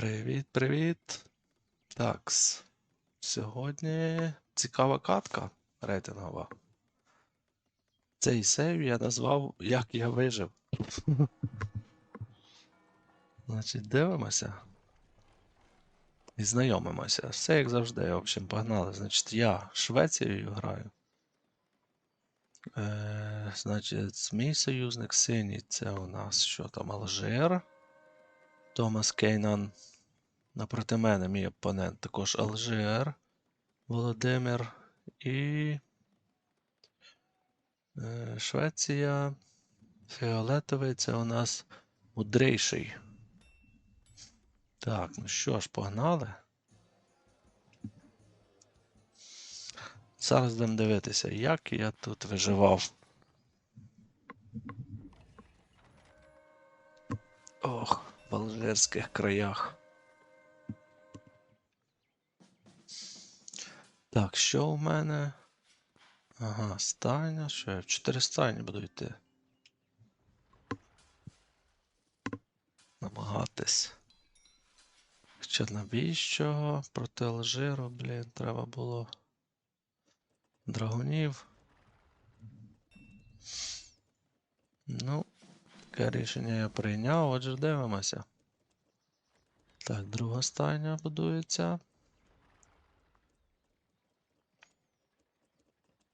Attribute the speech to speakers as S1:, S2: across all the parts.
S1: Привіт, привіт. Такс. Сьогодні цікава катка рейтингова. Цей сейв я назвав Як я вижив. Значить, дивимося. І знайомимося. Все як завжди. В общем, погнали. Значить, я Швецією граю. Е, значить, мій союзник синій це у нас що там, Алжир. Томас Кейнан. Напроти мене мій опонент також Алжир, Володимир і е, Швеція. Фіолетовий це у нас мудрейший. Так, ну що ж, погнали. Зараз будемо дивитися, як я тут виживав. Ох, в алжирських краях. Так, що у мене? Ага, стайня. Що я в 4 стайні буду йти. Намагатись. Хоча навіщо? Проти Алжиру, блін, треба було. Драгунів. Ну, таке рішення я прийняв, отже дивимося. Так, друга стайня будується.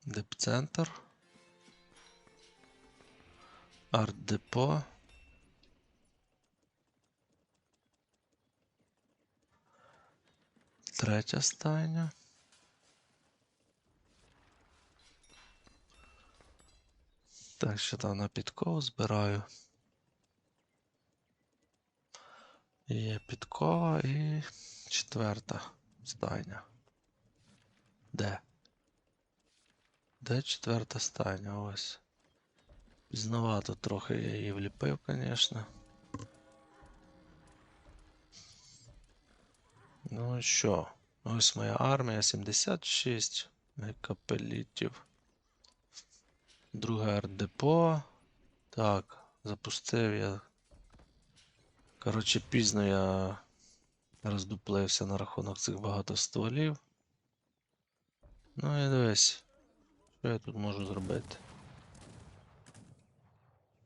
S1: Депцентр. Арт-депо. Третя стайня. Так, що там на підкову збираю. Є підкова і четверта стайня. Де? Де четверта стайня? Ось. Пізновато трохи я її вліпив, звісно. Ну що? Ось моя армія 76 капелітів. Друге ардепо. Так, запустив я. Коротше, пізно я роздуплився на рахунок цих багато стволів. Ну і дивись. Що я тут можу зробити?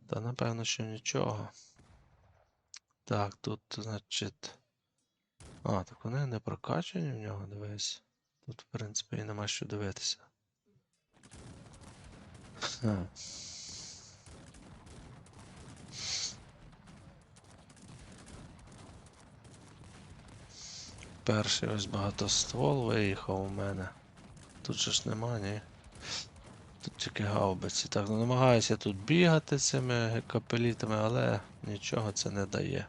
S1: Та напевно, що нічого. Так, тут, значить. А, так вони не прокачані в нього, дивись. Тут, в принципі, і нема що дивитися. Хм. Перший ось багатоствол виїхав у мене. Тут же ж нема, ні. Тільки гаубиці. Так, ну намагаюся тут бігати цими капелітами, але нічого це не дає.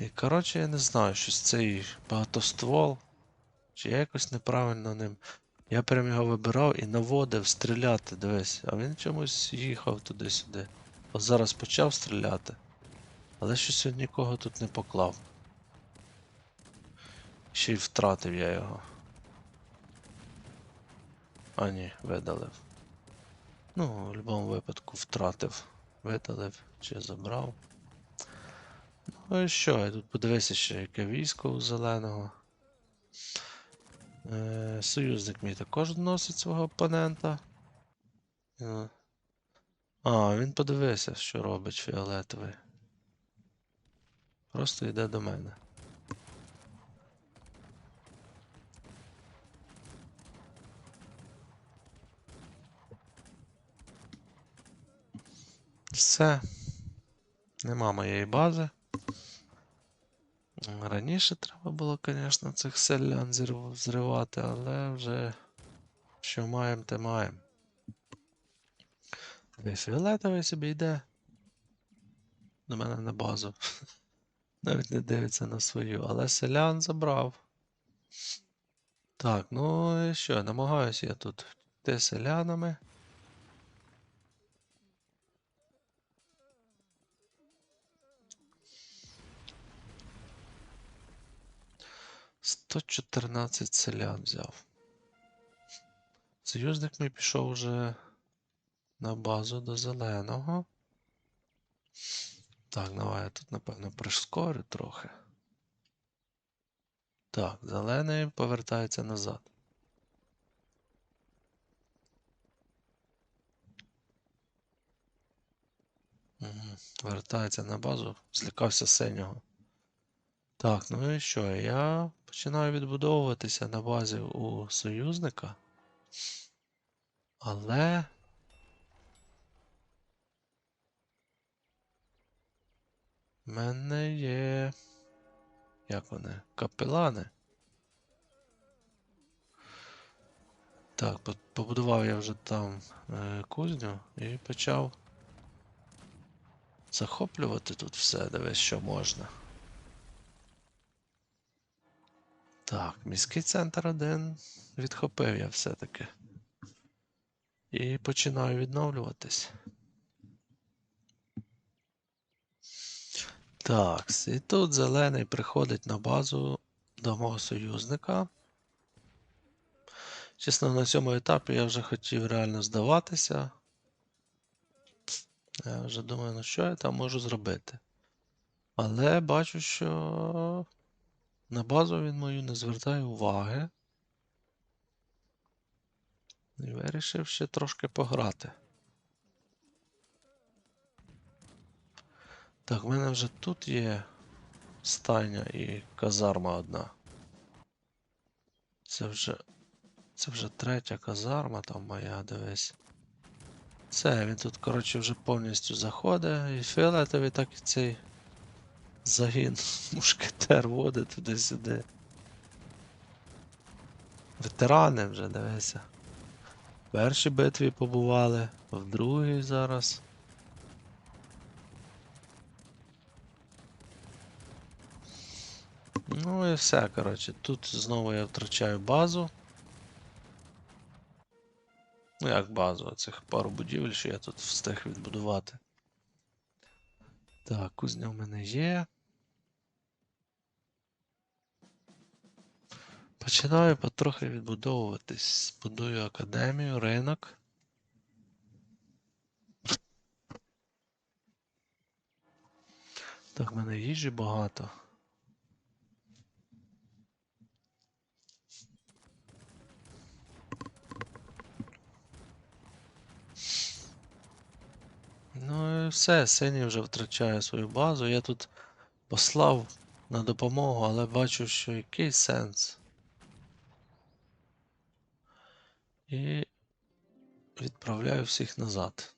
S1: І коротше, я не знаю, щось цей багатоствол. Чи я якось неправильно ним. Я прям його вибирав і наводив стріляти, дивись, а він чомусь їхав туди-сюди. От зараз почав стріляти. Але щось він нікого тут не поклав. Ще й втратив я його. А ні, видалив. Ну, в будь-якому випадку втратив. Видалив чи забрав. Ну і що, я тут подивися ще яке військо у зеленого. Е, союзник мій також носить свого опонента. Е, А, він подивився, що робить фіолетовий. Просто йде до мене. Все. Нема моєї бази. Раніше треба було, звісно, цих селян зривати, але вже що маємо, те маємо. Ви фіолетовий собі йде до мене на базу. Навіть не дивиться на свою, але селян забрав. Так, ну і що, намагаюся я тут йти селянами. Сто чотирнадцять селян взяв. Союзник мій пішов уже на базу до зеленого. Так, давай я тут, напевно, прискорю трохи. Так, зелений повертається назад. Угу. Вертається на базу, злякався синього. Так, ну і що? Я починаю відбудовуватися на базі у союзника. Але. В мене є. Як вони? Капелани. Так, побудував я вже там е, кузню і почав захоплювати тут все, дивись, що можна. Так, міський центр один відхопив я все-таки. І починаю відновлюватись. Так, і тут зелений приходить на базу до мого союзника. Чесно, на цьому етапі я вже хотів реально здаватися. Я вже думаю, ну що я там можу зробити. Але бачу, що на базу він мою не звертає уваги. І вирішив ще трошки пограти. Так, в мене вже тут є стайня і казарма одна. Це вже. Це вже третя казарма там моя, дивись. Це, він тут, коротше, вже повністю заходить. І фіолетовий так і цей загін мушкетер водить туди-сюди. Ветерани вже, дивися. В першій битві побували, в другій зараз. Ну і все, коротше. Тут знову я втрачаю базу. Ну як базу, а цих пару будівель, що я тут встиг відбудувати. Так, кузня в мене є. Починаю потрохи відбудовуватись. Будую академію, ринок. Так, в мене їжі багато. Ну і все, синій вже втрачає свою базу. Я тут послав на допомогу, але бачу, що який сенс. І відправляю всіх назад.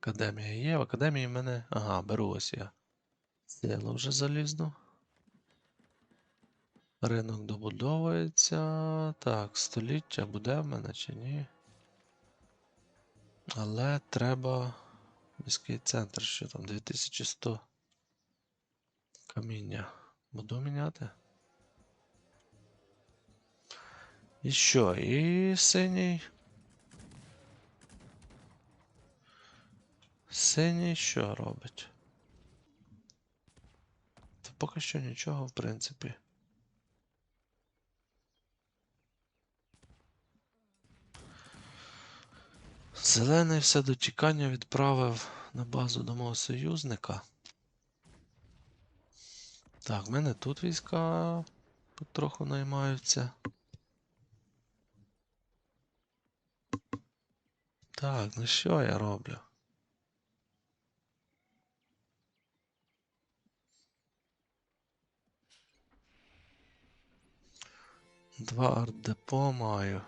S1: Академія є. В академії мене. Ага, беру ось я. Силу вже залізну. Ринок добудовується. Так, століття буде в мене чи ні? Але треба міський центр, що там 2100 каміння. Буду міняти. І що? І синій. Синій що робить? Та поки що нічого, в принципі. Зелений все до тікання відправив на базу до мого союзника. Так, в мене тут війська потроху наймаються. Так, ну що я роблю? Два артдепо маю.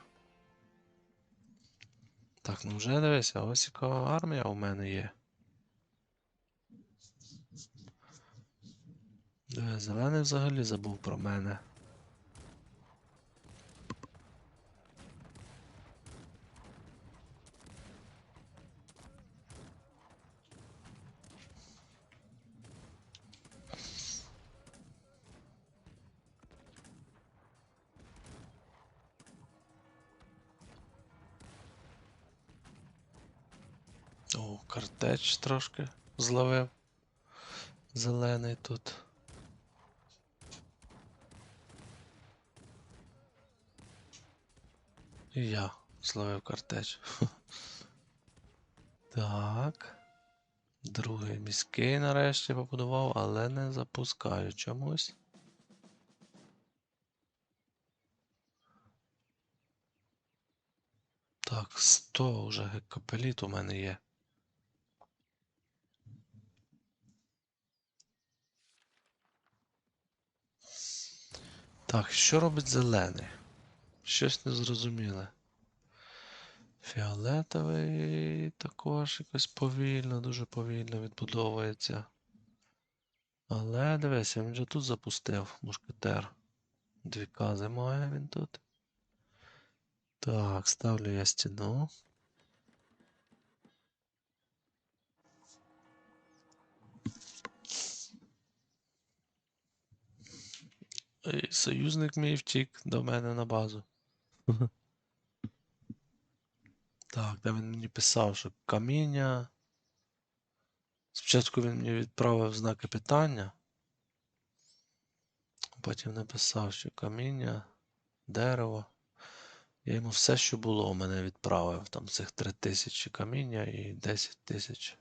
S1: Так, ну вже дивися, ось яка армія у мене є. Диви, зелений взагалі забув про мене. Картеч трошки зловив. Зелений тут. І я зловив картеч. Так. Другий міський нарешті побудував, але не запускаю чомусь. Так, 100 вже гекапеліт у мене є. Так, що робить зелений? Щось незрозуміле. Фіолетовий також якось повільно, дуже повільно відбудовується. Але дивися, він же тут запустив мушкетер. Дві кази має він тут. Так, ставлю я стіну. Союзник мій втік до мене на базу. Так, де він мені писав, що каміння. Спочатку він мені відправив знаки питання. Потім написав, що каміння, дерево. Я йому все, що було у мене відправив. Там цих 3000 каміння і 10 тисяч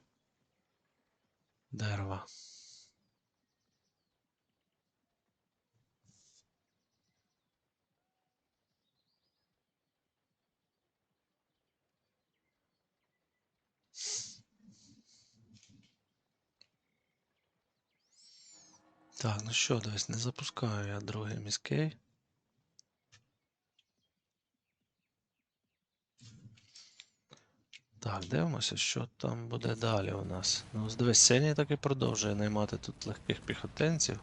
S1: дерева. Так, ну що, дивись, не запускаю я другий міський. Так, дивимося, що там буде далі у нас. Ну, дивись, синій так і продовжує наймати тут легких піхотинців.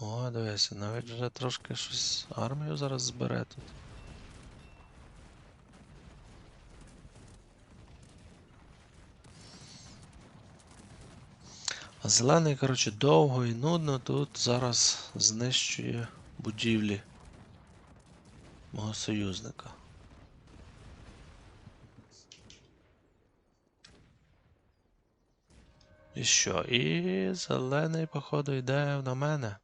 S1: О, дивися, навіть вже трошки щось армію зараз збере тут. Зелений, коротше, довго і нудно тут зараз знищує будівлі мого союзника. І що? І зелений, походу, йде на мене.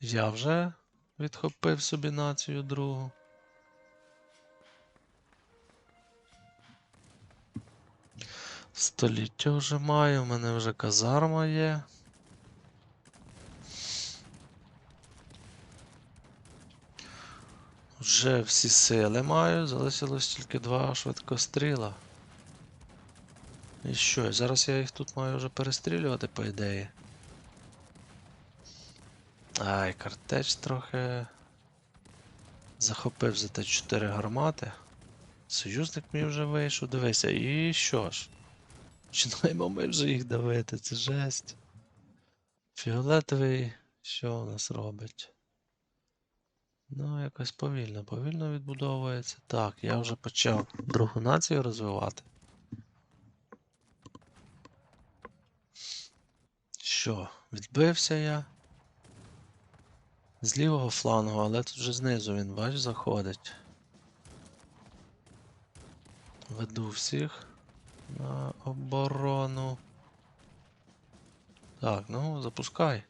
S1: Я вже відхопив собі націю другу. Століття вже маю, у мене вже казарма є. Вже всі сили маю, залишилось тільки два швидкостріла. І що, зараз я їх тут маю вже перестрілювати, по ідеї. Ай, картеч трохи захопив за те 4 гармати. Союзник мій вже вийшов, дивися, і що ж? Починаємо ми вже їх давити, це жесть. Фіолетовий, що у нас робить? Ну, якось повільно, повільно відбудовується. Так, я вже почав другу націю розвивати. Що, відбився я? З лівого флангу, але тут вже знизу він, бач, заходить. Веду всіх на оборону. Так, ну, запускай.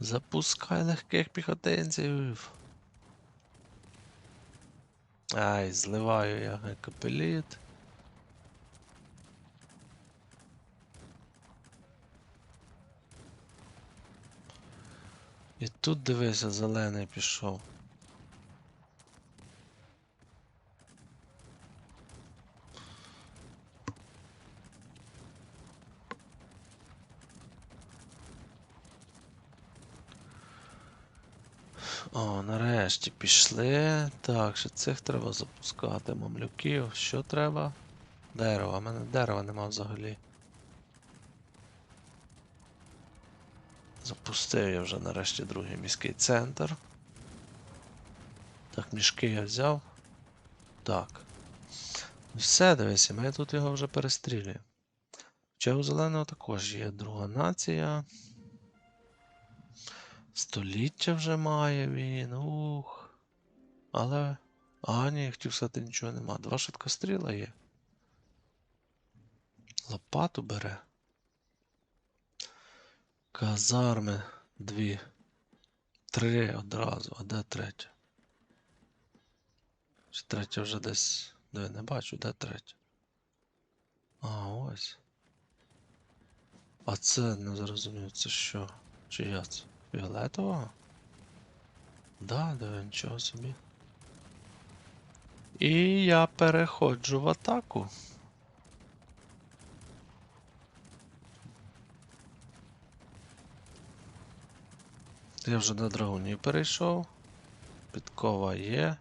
S1: Запускай легких піхотинців. Ай, зливаю я гекапеліт. І тут дивися, зелений пішов. О, нарешті пішли. Так, ще цих треба запускати. Мамлюків. Що треба? Дерево. У мене дерева нема взагалі. Запустив я вже нарешті другий міський центр. Так, мішки я взяв. Так. Все, дивися, ми тут його вже перестрілюємо. Хоча у зеленого також є друга нація. Століття вже має він. Ух. Але. А, ні, хотів сказати, нічого нема. Два швидкостріла є. Лопату бере. Казарми дві. Три одразу, а де третя? Чи третя вже десь. Де не бачу, де третя? А, ось. А це не зрозумів, це що? Чия це? Фіолетова? Да, да, нічого собі. І я переходжу в атаку. Я вже на драгунів перейшов. Підкова є.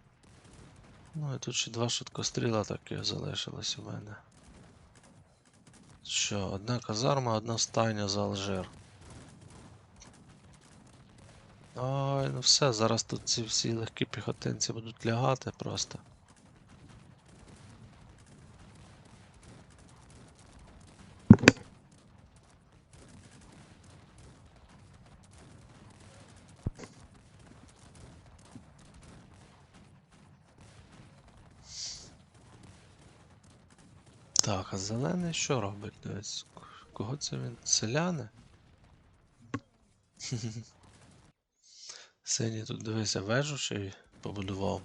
S1: Ну і тут ще два швидкостріла такі залишились у мене. Що, одна казарма, одна стайня за Алжир. Ой, ну все, зараз тут ці всі легкі піхотинці будуть лягати просто. Так, а зелений що робить? Дивись, кого це він? Селяни? Синій тут дивися, вежу ще й побудував.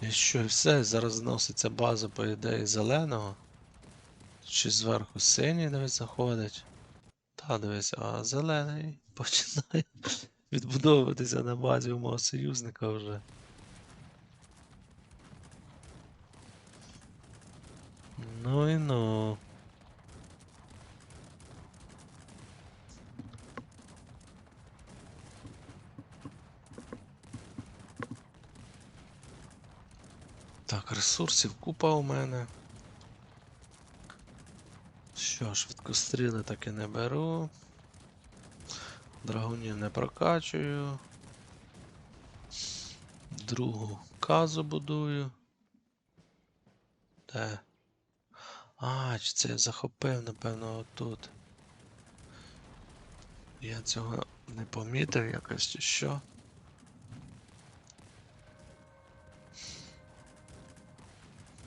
S1: І що, і все, зараз зноситься база, по ідеї, зеленого. Чи зверху синій дивись заходить. Та дивись, а зелений починає відбудовуватися на базі у мого союзника вже. Ну і ну. Так, ресурсів купа у мене. Що, швидкостріли таки не беру. Драгунів не прокачую. Другу казу будую. Де? А, чи це я захопив, напевно, отут. Я цього не помітив якось чи що.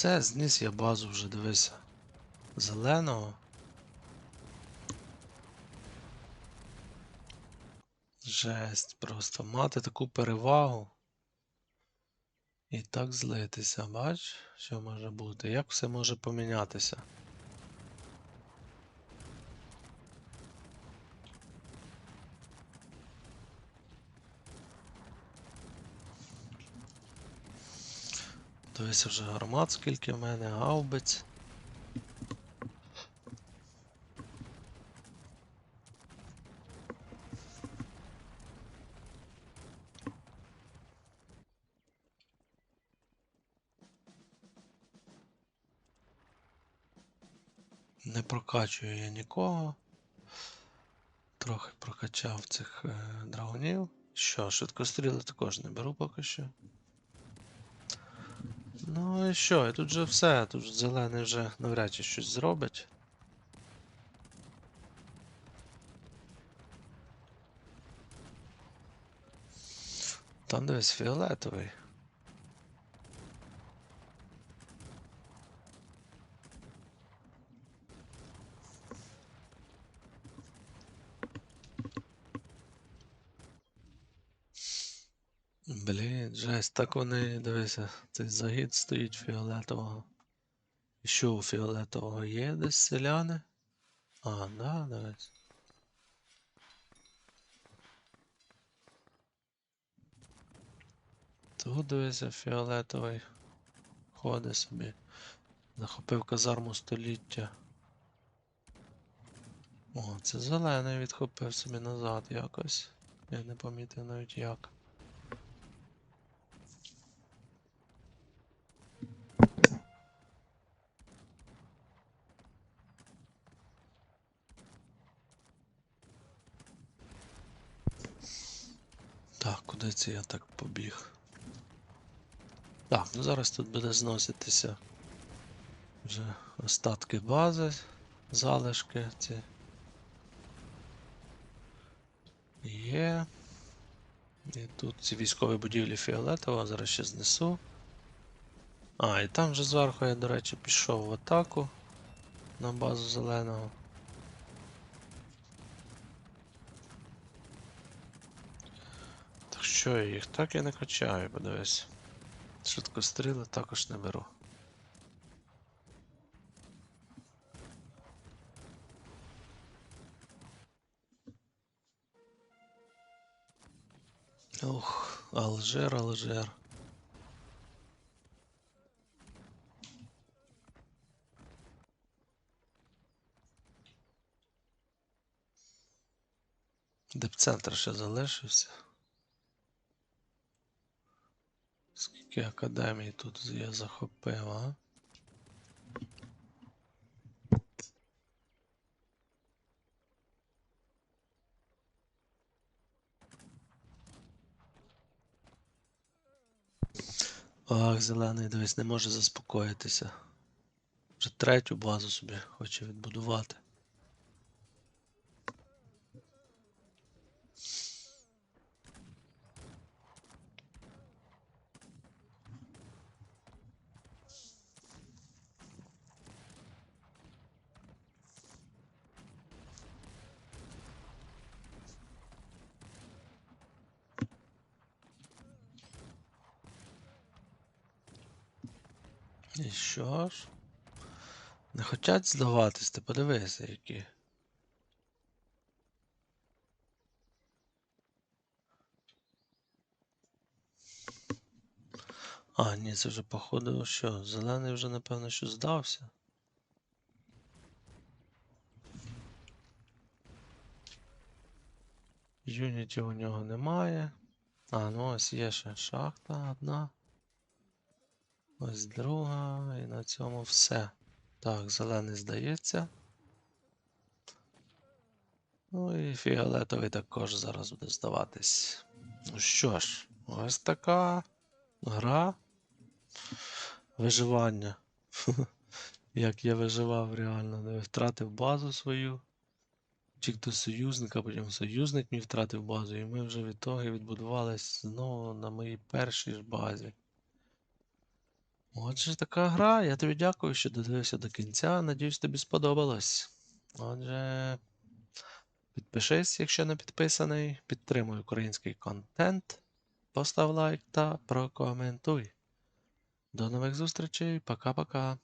S1: Все, зніс я базу вже дивися. Зеленого. Жесть, просто мати таку перевагу. І так злитися, бач, що може бути, як все може помінятися. Дивися вже гармат, скільки в мене, гаубиць. Не прокачую я нікого. Трохи прокачав цих е, драгунів. Що, швидкостріли також не беру поки що. Ну і що, і тут же все, тут ж зелений вже навряд чи щось зробить. Там дивись фіолетовий. Блін, жесть, так вони, дивися, цей загід стоїть фіолетового. І що у фіолетового є десь селяни? А, да, дивись. Тут дивися фіолетовий. Ходить собі. Захопив казарму століття. О, це зелений відхопив собі назад якось. Я не помітив навіть як. Так, куди це я так побіг? Так, ну зараз тут буде зноситися вже остатки бази, залишки ці. Є. І тут ці військові будівлі фіолетово, зараз ще знесу. А, і там вже зверху я, до речі, пішов в атаку на базу зеленого. Так що я їх так і не качаю, подивись. Швидкостріли також не беру. Ух, Алжир, Алжир. Депцентр ще залишився. Скільки академій тут я захопив, а? Ах, зелений, дивись, не може заспокоїтися. Вже третю базу собі хоче відбудувати. І що ж? Не хочуть здаватись, ти подивися, які. А, ні, це вже походу, що? Зелений вже, напевно, що здався. Юнітів у нього немає. А, ну ось є ще шахта одна. Ось друга, і на цьому все. Так, зелений здається. Ну і фіолетовий також зараз буде здаватись. Ну що ж, ось така гра виживання. Як я виживав реально, не втратив базу свою. Втік до союзника, потім союзник мій втратив базу, і ми вже в ітогі відбудувались знову на моїй першій ж базі. Отже, така гра. Я тобі дякую, що додивився до кінця. Надіюсь, тобі сподобалось. Отже, підпишись, якщо не підписаний. Підтримуй український контент. Постав лайк та прокоментуй. До нових зустрічей. Пока-пока.